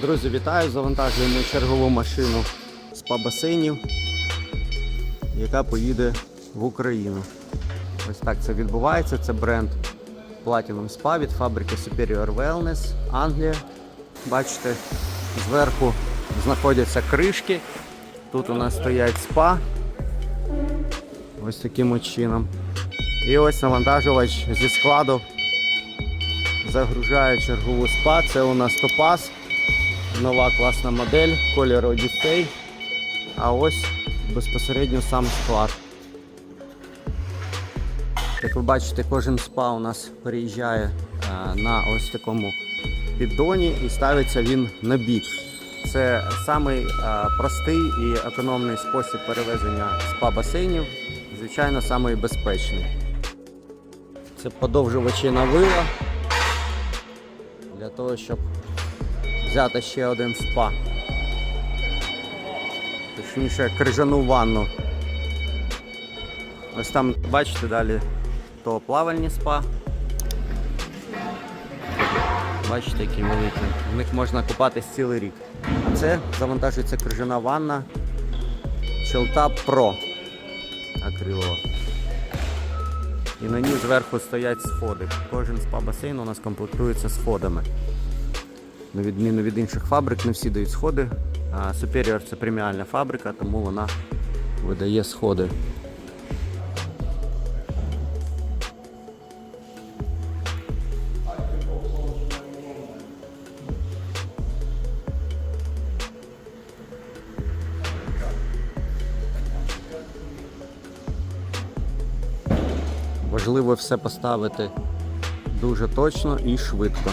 Друзі, вітаю! Завантажуємо чергову машину з басейнів, яка поїде в Україну. Ось так це відбувається. Це бренд Platinum Spa від фабрики Superior Wellness, Англія. Бачите, зверху знаходяться кришки. Тут у нас стоять спа. Ось таким от чином. І ось навантажувач зі складу загружає чергову спа. Це у нас топаз. Нова класна модель, колір Odyssey. А ось безпосередньо сам склад. Як ви бачите, кожен спа у нас переїжджає е, на ось такому піддоні і ставиться він на бік. Це самий е, простий і економний спосіб перевезення спа-басейнів, звичайно, самий безпечний. Це подовжувачі на вила для того, щоб взяти ще один спа. Точніше, крижану ванну. Ось там, бачите, далі то плавальні спа. Бачите, які великі. В них можна купатись цілий рік. А це завантажується крижана ванна Челта Pro акрилова. І на ній зверху стоять сходи. Кожен спа-басейн у нас комплектується сходами. На відміну від інших фабрик, не всі дають сходи. А Superior це преміальна фабрика, тому вона видає сходи. Важливо все поставити дуже точно і швидко.